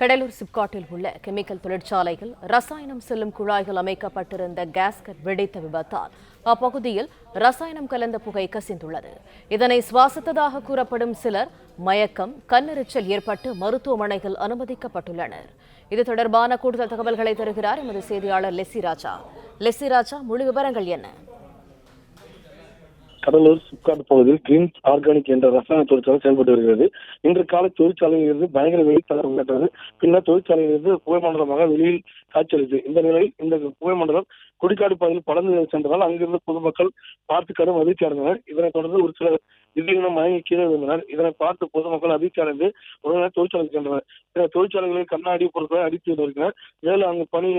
கடலூர் சிப்காட்டில் உள்ள கெமிக்கல் தொழிற்சாலையில் ரசாயனம் செல்லும் குழாய்கள் அமைக்கப்பட்டிருந்த கேஸ்கட் வெடித்த விபத்தால் அப்பகுதியில் ரசாயனம் கலந்த புகை கசிந்துள்ளது. இதனை சுவாசித்ததாக கூறப்படும் சிலர் மயக்கம் கண்ணெரிச்சல் ஏற்பட்டு மருத்துவமனைகள் அனுமதிக்கப்பட்டுள்ளனர். இது தொடர்பான கூடுதல் தகவல்களை தருகிறார் எமது செய்தியாளர் லெசி ராஜா. லெசி ராஜா முழு விவரங்கள் என்ன? கடலூர் சிப்காட் பகுதியில் கிரீன் ஆர்கானிக் என்ற ரசாயன தொழிற்சாலை செயல்பட்டு வருகிறது. இன்று காலை தொழிற்சாலையிலிருந்து பயங்கர வெளி தகர்க்கப்பட்டது பின்னர் தொழிற்சாலையிலிருந்து புகை மண்டலமாக வெளியில் காட்சியளித்தது இந்த நிலையில் இந்த புகை மண்டலம் குடிக்காடு பகுதியில் படந்து சென்றதால் அங்கிருந்து பொதுமக்கள் பார்த்து கடும் அதிர்ச்சி அடைந்தனர். இதனைத் தொடர்ந்து ஒரு சிலர் திடீரென மயங்கி கீழே விழுந்தனர். இதனை பார்த்து பொதுமக்கள் அதிர்ச்சி அடைந்து உடனே தொழிற்சாலைக்கு சென்றனர். தொழிற்சாலைகளில் கண்ணாடி பொருட்களை அடித்து வருகின்றனர். மேலும் அங்கு பணி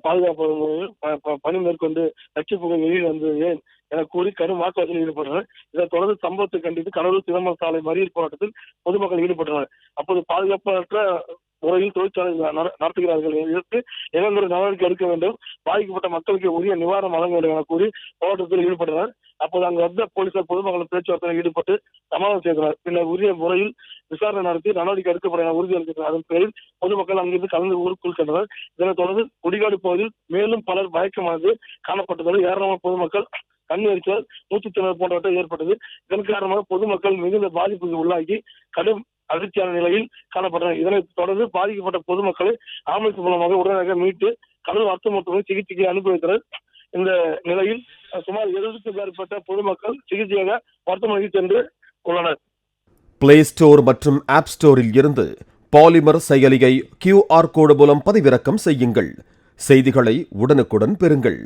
பாதுகாப்பு ப- ப- பணி மேற்கொண்டு நச்சு புகை வெளியில் வந்தது ஏன் என கூறி கடும் வாக்குவாதத்தில் ஈடுபட்டனர் இதைத் தொடர்ந்து சம்பவத்தை கண்டித்து கடலூர் சிதம்பரம் சாலை மறியல் போராட்டத்தில் பொதுமக்கள் ஈடுபட்டனர். அப்போது பாதுகாப்பற்ற முறையில் தொழிற்சாலை நடத்துகிறார்கள். இதற்கு இளைஞர் நடவடிக்கை எடுக்க வேண்டும். பாதிக்கப்பட்ட மக்களுக்கு உரிய நிவாரணம் வழங்க வேண்டும் என கூறி போராட்டத்தில் ஈடுபட்டனர். அப்போது அங்கு வந்த போலீசார் பொதுமக்கள் பேச்சுவார்த்தையில் ஈடுபட்டு சமாதானம் செய்தனர். பின்னர் உரிய முறையில் விசாரணை நடத்தி நடவடிக்கை எடுக்கப்படும் என உறுதியளித்தனர் அதன் பேரில் பொதுமக்கள் அங்கிருந்து கலந்து ஊருக்குள் சென்றனர். இதனைத் தொடர்ந்து குடிகாடு பகுதியில் மேலும் பலர் மயக்கமானது காணப்பட்டதோடு ஏராளமான பொதுமக்கள் கண் எரிச்சல் மூச்சுத்திணறல் போன்றவற்றை ஏற்பட்டது. இதன் காரணமாக பொதுமக்கள் மிகுந்த பாதிப்புக்கு உள்ளாகி கடும் அதிர்ச்சியான நிலையில் காணப்பட்டனர். இதனைத் தொடர்ந்து பாதிக்கப்பட்ட பொதுமக்களை ஆம்புலன்ஸ் மூலமாக உடனடியாக மீட்டு கடலூர் அரசு மருத்துவமனை சிகிச்சைக்கு அனுப்பி வைத்தனர். இந்த நிலையில் சுமார் எழுபதுக்கும் மேற்பட்ட பொதுமக்கள் சிகிச்சையாக மருத்துவமனைக்கு சென்று உள்ளனர். பிளே ஸ்டோர் மற்றும் ஆப் ஸ்டோரில் இருந்து பாலிமர் செயலியை கியூஆர் கோடு மூலம் பதிவிறக்கம் செய்யுங்கள். செய்திகளை உடனுக்குடன் பெறுங்கள்.